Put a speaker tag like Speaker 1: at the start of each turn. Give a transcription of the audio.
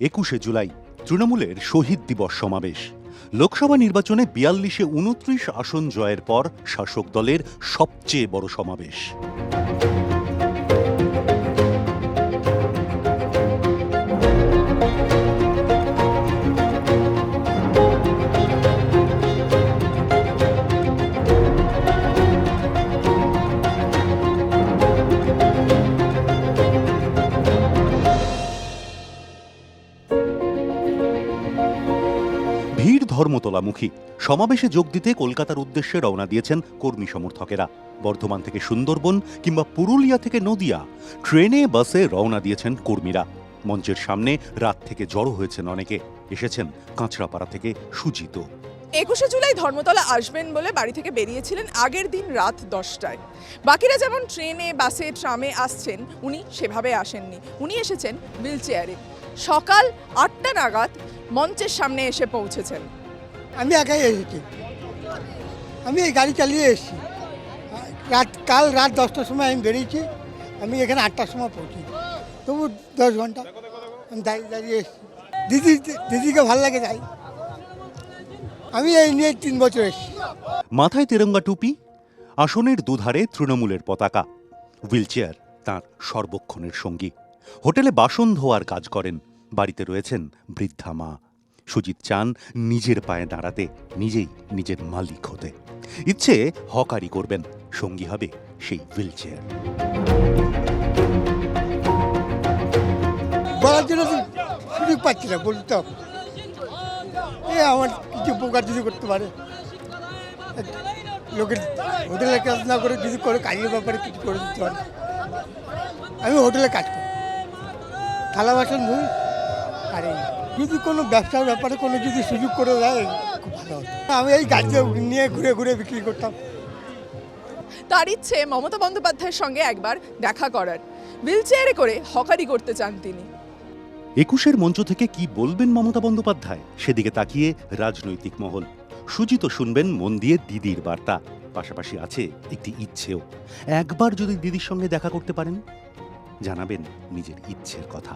Speaker 1: একুশে জুলাই তৃণমূলের শহীদ দিবস সমাবেশ। লোকসভা নির্বাচনে বিয়াল্লিশে উনত্রিশ আসন জয়ের পর শাসক দলের সবচেয়ে বড় সমাবেশ। ধর্মতলামুখী। সমাবেশে যোগ দিতে কলকাতার উদ্দেশ্যে রওনা দিয়েছেন কর্মী সমর্থকেরা। বর্ধমান থেকে সুন্দরবন কিংবা পুরুলিয়া থেকে নদিয়া ট্রেনে, বাসে রওনা দিয়েছেন কর্মীরা। মঞ্চের সামনে রাত থেকে জড়ো হয়েছেন অনেকে। এসেছেন কাঁচরাপাড়া থেকে সুজিত।
Speaker 2: একুশে জুলাই ধর্মতলা আসবেন বলে বাড়ি থেকে বেরিয়েছিলেন আগের দিন রাত দশটায়। বাকিরা যেমন ট্রেনে, বাসে, ট্রামে আসছেন, উনি সেভাবে আসেননি। উনি এসেছেন হুইল চেয়ারে। সকাল আটটা নাগাদ মঞ্চের সামনে এসে পৌঁছেছেন।
Speaker 3: আমি একাই এসেছি। আমি এই গাড়ি চালিয়ে এসেছি। রাত, কাল রাত দশটার সময় আমি বেরিয়েছি। আমি এখানে আটটার সময় পৌঁছি তবু দশ ঘণ্টা আমি দাঁড়িয়ে দাঁড়িয়ে এসেছি। দিদি, দিদিকে ভালো লাগে তাই। আমি এই নিয়ে তিন বছর এসেছি।
Speaker 1: মাথায় তেরঙ্গা টুপি, আসনের দুধারে তৃণমূলের পতাকা। হুইলচেয়ার, তাঁর সর্বক্ষণের সঙ্গী। হোটেলে বাসন ধোয়ার কাজ করেন। বাড়িতে রয়েছেন বৃদ্ধা মা। সুজিত চান নিজের পায়ে দাঁড়াতে, নিজেই নিজের মালিক হতে। ইচ্ছে হকারি করবেন, সঙ্গী হবে সেই হুইলচেয়ার
Speaker 3: বলার জন্য সুযোগ পাচ্ছি না বলতে হবে এ আমার কিছু উপকার যদি করতে পারে। লোকের হোটেলে কাজ না করে যদি করে, কাজের ব্যাপারে কিছু করে দিতে পারে। আমি হোটেলে কাজ করি। থালা বাসন ধুই, আর যদি কোনো ব্যবসার ব্যাপারে কোনো যদি সুযোগ করে দেয় খুব ভালো হতো। আমি এই গাড়িতে নিয়ে ঘুরে ঘুরে বিক্রি করতাম।
Speaker 2: তার ইচ্ছে মমতা বন্দ্যোপাধ্যায়ের সঙ্গে একবার দেখা করার। হুইল চেয়ারে করে হকারি করতে চান তিনি।
Speaker 1: একুশের মঞ্চ থেকে কি বলবেন মমতা বন্দ্যোপাধ্যায়? সেদিকে তাকিয়ে রাজনৈতিক মহল। সুজিত শুনবেন মন দিয়ে দিদির বার্তা। পাশাপাশি আছে একটি ইচ্ছেও। একবার যদি দিদির সঙ্গে দেখা করতে পারেন জানাবেন নিজের ইচ্ছের কথা।